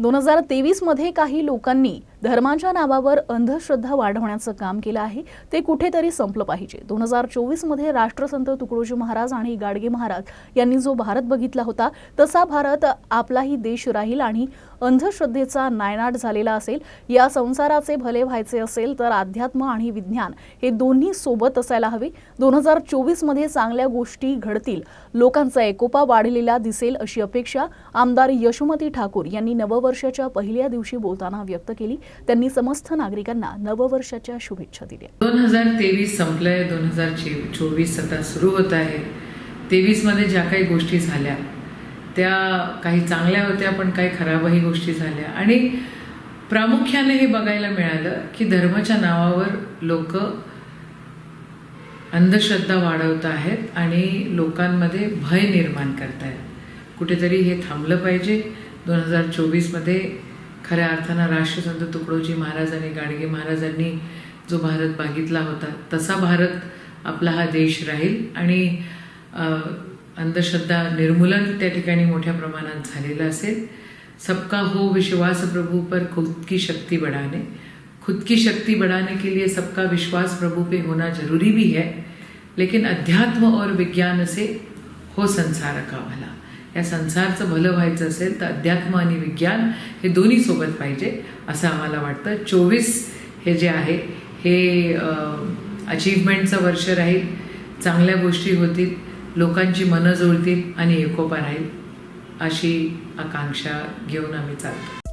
दोन हजार तेवीसमध्ये काही लोकांनी धर्माच्या नावावर अंधश्रद्धा वाढवण्याचं काम केलं आहे. ते कुठेतरी संपलं पाहिजे. दोन हजार चोवीसमध्ये राष्ट्रसंत तुकडोजी महाराज आणि गाडगे महाराज यांनी जो भारत बघितला होता तसा भारत आपलाही देश राहील आणि अंधश्रद्धेचा नायनाट झालेला असेल या संसाराचे भले व्हायचे असेल तर अध्यात्म आणि विज्ञान हे दोन्ही सोबत असायला हवे. दोन हजार चोवीसमध्ये चांगल्या गोष्टी घडतील. लोकांचा एकोपा वाढलेला दिसेल अशी अपेक्षा आमदार यशोमती ठाकूर यांनी नववर्षाच्या पहिल्या दिवशी बोलताना व्यक्त केली. त्यांनी समस्त नागरिकांना नववर्षाच्या शुभेच्छा दिल्या. दोन हजार तेवीस संपलंय दोन हजार चोवीस आता सुरू होत आहे. तेवीसमध्ये ज्या काही गोष्टी झाल्या त्या काही चांगल्या होत्या पण काही खराबही गोष्टी झाल्या. आणि प्रामुख्याने हे बघायला मिळालं की धर्माच्या नावावर लोक अंधश्रद्धा वाढवत आहेत आणि लोकांमध्ये भय निर्माण करत आहेत कुठेतरी हे थांबलं पाहिजे. दोन हजार चोवीसमध्ये खऱ्या अर्थानं राष्ट्रसंत तुकडोजी महाराज आणि गाडगे महाराजांनी जो भारत मागितला होता तसा भारत आपला हा देश राहील. आणि अंधश्रद्धा निर्मूलन त्या ठिकाणी मोठ्या प्रमाणात झालेलं असेल. सबका हो विश्वास प्रभु पर खुद की शक्ति बढ़ाने. खुद की शक्ति बढ़ाने के लिए सबका विश्वास प्रभु पे होना जरूरी भी है लेकिन अध्यात्म और विज्ञान से हो संसार का भला. या संसारचं भलं व्हायचं असेल तर अध्यात्म आणि विज्ञान हे दोन्ही सोबत पाहिजे असं आम्हाला वाटतं. चोवीस हे जे आहे हे अचीवमेंटचं वर्ष राहील. चांगल्या गोष्टी होतील. लोकांची मनं जुळतील आणि एकोपा राहील अशी आकांक्षा घेऊन आम्ही चालतो.